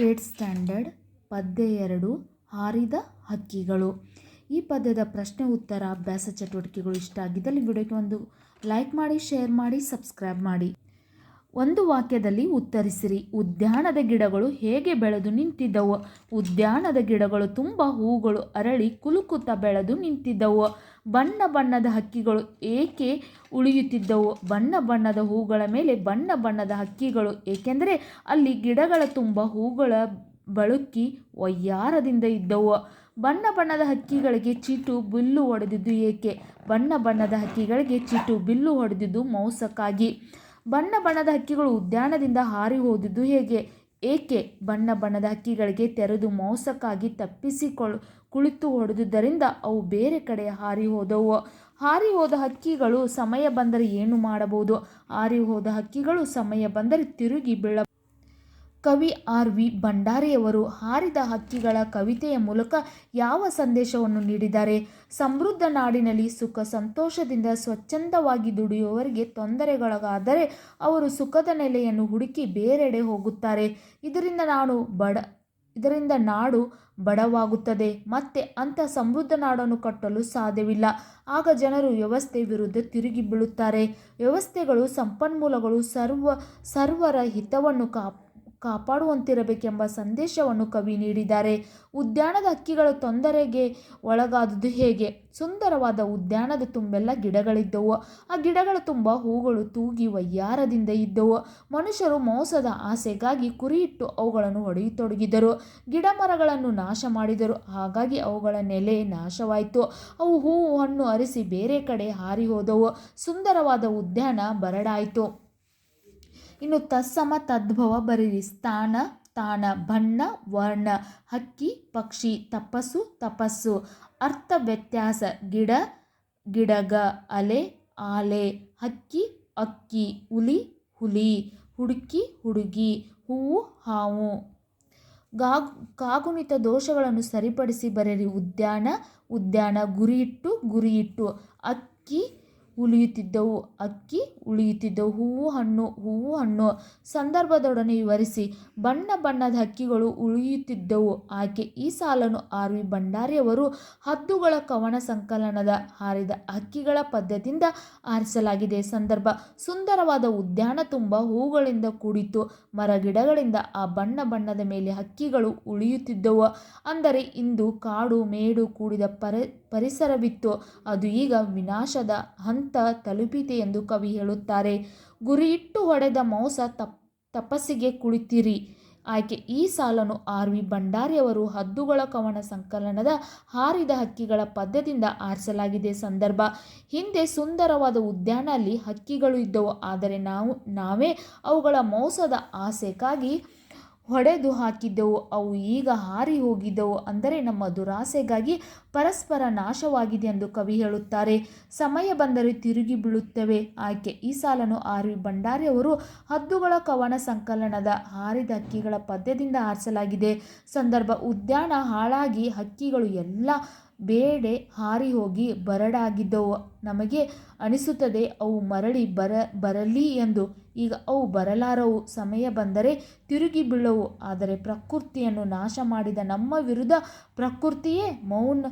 Eight standard ಪದ್ಯ ಎರಡು ಹಾರಿದ ಹಕ್ಕಿಗಳು. ಈ ಪದ್ಯದ ಪ್ರಶ್ನೆ ಉತ್ತರ, ಅಭ್ಯಾಸ ಚಟುವಟಿಕೆಗಳು ಇಷ್ಟ ಆಗಿದ್ದಲ್ಲಿ ವಿಡಿಯೋಕ್ಕೆ ಒಂದು ಲೈಕ್ ಮಾಡಿ, ಶೇರ್ ಮಾಡಿ, ಸಬ್ಸ್ಕ್ರೈಬ್ ಮಾಡಿ. ಒಂದು ವಾಕ್ಯದಲ್ಲಿ ಉತ್ತರಿಸಿರಿ. ಉದ್ಯಾನದ ಗಿಡಗಳು ಹೇಗೆ ಬೆಳೆದು ನಿಂತಿದ್ದವು? ಉದ್ಯಾನದ ಗಿಡಗಳು ತುಂಬ ಹೂಗಳು ಅರಳಿ ಕುಲುಕುತ್ತ ಬೆಳೆದು ನಿಂತಿದ್ದವು. ಬಣ್ಣ ಬಣ್ಣದ ಹಕ್ಕಿಗಳು ಏಕೆ ಉಳಿಯುತ್ತಿದ್ದವು? ಬಣ್ಣ ಬಣ್ಣದ ಹೂಗಳ ಮೇಲೆ ಬಣ್ಣ ಬಣ್ಣದ ಹಕ್ಕಿಗಳು, ಏಕೆಂದರೆ ಅಲ್ಲಿ ಗಿಡಗಳ ತುಂಬ ಹೂಗಳ ಬಳುಕಿ ವಯ್ಯಾರದಿಂದ ಇದ್ದವು. ಬಣ್ಣ ಬಣ್ಣದ ಹಕ್ಕಿಗಳಿಗೆ ಚೀಟು ಬಿಲ್ಲು ಹೊಡೆದಿದ್ದು ಏಕೆ? ಬಣ್ಣ ಬಣ್ಣದ ಹಕ್ಕಿಗಳಿಗೆ ಚೀಟು ಬಿಲ್ಲು ಹೊಡೆದಿದ್ದು ಮೌಸಕ್ಕಾಗಿ. ಬಣ್ಣ ಬಣ್ಣದ ಹಕ್ಕಿಗಳು ಉದ್ಯಾನದಿಂದ ಹಾರಿ ಹೋದಿದ್ದು ಹೇಗೆ? ಏಕೆ ಬಣ್ಣ ಬಣ್ಣದ ಹಕ್ಕಿಗಳಿಗೆ ತೆರೆದು ಮೋಸಕ್ಕಾಗಿ ತಪ್ಪಿಸಿಕೊಳ್ಳು ಕುಳಿತು ಹೊಡೆದುದರಿಂದ ಅವು ಬೇರೆ ಕಡೆ ಹಾರಿ ಹೋದವು. ಹಾರಿ ಹೋದ ಹಕ್ಕಿಗಳು ಸಮಯ ಬಂದರೆ ಏನು ಮಾಡಬಹುದು? ಹಾರಿ ಹೋದ ಹಕ್ಕಿಗಳು ಸಮಯ ಬಂದರೆ ತಿರುಗಿ ಬೀಳ ಕವಿ ಆರ್ ವಿ ಭಂಡಾರಿಯವರು ಹಾರಿದ ಹಕ್ಕಿಗಳ ಕವಿತೆಯ ಮೂಲಕ ಯಾವ ಸಂದೇಶವನ್ನು ನೀಡಿದ್ದಾರೆ? ಸಮೃದ್ಧ ನಾಡಿನಲ್ಲಿ ಸುಖ ಸಂತೋಷದಿಂದ ಸ್ವಚ್ಛಂದವಾಗಿ ದುಡಿಯುವವರಿಗೆ ತೊಂದರೆಗೊಳಗಾದರೆ ಅವರು ಸುಖದ ನೆಲೆಯನ್ನು ಹುಡುಕಿ ಬೇರೆಡೆ ಹೋಗುತ್ತಾರೆ. ಇದರಿಂದ ನಾನು ಬಡ, ಇದರಿಂದ ನಾಡು ಬಡವಾಗುತ್ತದೆ. ಮತ್ತೆ ಅಂಥ ಸಮೃದ್ಧ ನಾಡನ್ನು ಕಟ್ಟಲು ಸಾಧ್ಯವಿಲ್ಲ. ಆಗ ಜನರು ವ್ಯವಸ್ಥೆ ವಿರುದ್ಧ ತಿರುಗಿ ಬೀಳುತ್ತಾರೆ. ವ್ಯವಸ್ಥೆಗಳು, ಸಂಪನ್ಮೂಲಗಳು, ಸರ್ವ, ಸರ್ವರ ಹಿತವನ್ನು ಕಾಪ್ ಕಾಪಾಡುವಂತಿರಬೇಕೆಂಬ ಸಂದೇಶವನ್ನು ಕವಿ ನೀಡಿದ್ದಾರೆ. ಉದ್ಯಾನದ ಹಕ್ಕಿಗಳ ತೊಂದರೆಗೆ ಒಳಗಾದುದು ಹೇಗೆ? ಸುಂದರವಾದ ಉದ್ಯಾನದ ತುಂಬೆಲ್ಲ ಗಿಡಗಳಿದ್ದವು. ಆ ಗಿಡಗಳ ತುಂಬ ಹೂಗಳು ತೂಗಿ ವಯ್ಯಾರದಿಂದ ಇದ್ದವು. ಮನುಷ್ಯರು ಮೋಸದ ಆಸೆಗಾಗಿ ಕುರಿಯಿಟ್ಟು ಅವುಗಳನ್ನು ಹೊಡೆಯತೊಡಗಿದರು. ಗಿಡ ಮರಗಳನ್ನು ನಾಶ ಮಾಡಿದರು. ಹಾಗಾಗಿ ಅವುಗಳ ನೆಲೆ ನಾಶವಾಯಿತು. ಅವು ಹೂವು ಹಣ್ಣು ಅರಿಸಿ ಬೇರೆ ಕಡೆ ಹಾರಿ ಹೋದವು. ಸುಂದರವಾದ ಉದ್ಯಾನ ಬರಡಾಯಿತು. ಇನ್ನು ತತ್ಸಮ ತದ್ಭವ ಬರೀರಿ. ಸ್ಥಾನ, ತಾಣ, ಬಣ್ಣ, ವರ್ಣ, ಹಕ್ಕಿ, ಪಕ್ಷಿ, ತಪಸ್ಸು ತಪಸ್ಸು. ಅರ್ಥ, ವ್ಯತ್ಯಾಸ, ಗಿಡ, ಗಿಡಗ, ಅಲೆ, ಆಲೆ, ಹಕ್ಕಿ, ಅಕ್ಕಿ, ಹುಲಿ ಹುಲಿ. ಹುಡುಕಿ, ಹುಡುಗಿ, ಹೂವು, ಹಾವು. ಗಾಗ್, ಕಾಗುಣಿತ ದೋಷಗಳನ್ನು ಸರಿಪಡಿಸಿ ಬರೆಯಿರಿ ಉದ್ಯಾನ ಉದ್ಯಾನ ಗುರಿಯಿಟ್ಟು ಗುರಿಯಿಟ್ಟು ಅಕ್ಕಿ ಉಳಿಯುತ್ತಿದ್ದವು. ಅಕ್ಕಿ ಉಳಿಯುತ್ತಿದ್ದವು. ಹೂವು, ಹಣ್ಣು ಹೂವು, ಹಣ್ಣು. ಸಂದರ್ಭದೊಡನೆ ವಿವರಿಸಿ. ಬಣ್ಣ ಬಣ್ಣದ ಹಕ್ಕಿಗಳು ಉಳಿಯುತ್ತಿದ್ದವು. ಆಕೆ ಈ ಸಾಲನ್ನು ಆರ್ ವಿ ಭಂಡಾರಿಯವರು ಹದ್ದುಗಳ ಕವನ ಸಂಕಲನದ ಹಾರಿದ ಹಕ್ಕಿಗಳ ಪದ್ಯದಿಂದ ಆರಿಸಲಾಗಿದೆ. ಸಂದರ್ಭ. ಸುಂದರವಾದ ಉದ್ಯಾನ ತುಂಬ ಹೂಗಳಿಂದ ಕೂಡಿತು ಮರಗಿಡಗಳಿಂದ ಆ ಬಣ್ಣ ಬಣ್ಣದ ಮೇಲೆ ಹಕ್ಕಿಗಳು ಉಳಿಯುತ್ತಿದ್ದವು. ಅಂದರೆ ಇಂದು ಕಾಡು ಮೇಡು ಕೂಡಿದ ಪರಿ, ಪರಿಸರವಿತ್ತು. ಅದು ಈಗ ವಿನಾಶದ ಹಂತ ತಲುಪಿದೆ ಎಂದು ಕವಿ ಹೇಳುತ್ತಾರೆ. ಗುರಿಯಿಟ್ಟು ಹೊಡೆದ ಮೌಸ ತಪ್, ತಪಸ್ಸಿಗೆ ಕುಳಿತಿರಿ. ಆಯ್ಕೆ ಈ ಸಾಲನ್ನು ಆರ್ ವಿ ಭಂಡಾರಿಯವರು ಹದ್ದುಗಳ ಕವನ ಸಂಕಲನದ ಹಾರಿದ ಹಕ್ಕಿಗಳ ಪದ್ಯದಿಂದ ಆರಿಸಲಾಗಿದೆ ಸಂದರ್ಭ. ಹಿಂದೆ ಸುಂದರವಾದ ಉದ್ಯಾನ ಅಲ್ಲಿ ಹಕ್ಕಿಗಳು ಇದ್ದವು. ಆದರೆ ನಾವು, ನಾವೇ ಅವುಗಳ ಮೋಸದ ಆಸೆಗಾಗಿ ಹೊಡೆದು ಹಾಕಿದ್ದೆವು. ಅವು ಈಗ ಹಾರಿ ಹೋಗಿದ್ದವು. ಅಂದರೆ ನಮ್ಮ ದುರಾಸೆಗಾಗಿ ಪರಸ್ಪರ ನಾಶವಾಗಿದೆ ಎಂದು ಕವಿ ಹೇಳುತ್ತಾರೆ. ಸಮಯ ಬಂದರೆ ತಿರುಗಿ ಬೀಳುತ್ತವೆ. ಆಯ್ಕೆ. ಈ ಸಾಲನ್ನು ಆರ್ ವಿ ಭಂಡಾರಿಯವರು ಹದ್ದುಗಳ ಕವನ ಸಂಕಲನದ ಹಾರಿದ ಹಕ್ಕಿಗಳ ಪದ್ಯದಿಂದ ಆರಿಸಲಾಗಿದೆ ಸಂದರ್ಭ. ಉದ್ಯಾನ ಹಾಳಾಗಿ ಹಕ್ಕಿಗಳು ಎಲ್ಲ ಬೇಡೆ ಹಾರಿ ಹೋಗಿ ಬರಡಾಗಿದ್ದವು. ನಮಗೆ ಅನಿಸುತ್ತದೆ, ಅವು ಮರಳಿ ಬರ, ಬರಲಿ ಎಂದು. ಈಗ ಅವು ಬರಲಾರವು. ಸಮಯ ಬಂದರೆ ತಿರುಗಿ ಬೀಳವು. ಆದರೆ ಪ್ರಕೃತಿಯನ್ನು ನಾಶ ಮಾಡಿದ ನಮ್ಮ ವಿರುದ್ಧ ಪ್ರಕೃತಿಯೇ ಮೌನ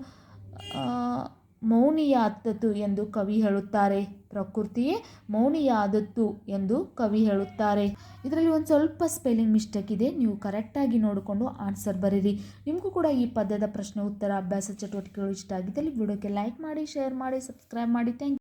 ಮೌನಿಯಾದತ್ತು ಎಂದು ಕವಿ ಹೇಳುತ್ತಾರೆ. ಪ್ರಕೃತಿಯೇ ಮೌನಿಯಾದತ್ತು ಎಂದು ಕವಿ ಹೇಳುತ್ತಾರೆ. ಇದರಲ್ಲಿ ಒಂದು ಸ್ವಲ್ಪ ಸ್ಪೆಲ್ಲಿಂಗ್ ಮಿಸ್ಟೇಕ್ ಇದೆ. ನೀವು ಕರೆಕ್ಟಾಗಿ ನೋಡಿಕೊಂಡು ಆನ್ಸರ್ ಬರೀರಿ. ನಿಮಗೂ ಕೂಡ ಈ ಪದ್ಯದ ಪ್ರಶ್ನೆ ಉತ್ತರ ಅಭ್ಯಾಸ ಚಟುವಟಿಕೆಗಳು ಇಷ್ಟ ಆಗಿದ್ದಲ್ಲಿ ವಿಡಿಯೋಕ್ಕೆ ಲೈಕ್ ಮಾಡಿ ಶೇರ್ ಮಾಡಿ ಸಬ್ಸ್ಕ್ರೈಬ್ ಮಾಡಿ. ಥ್ಯಾಂಕ್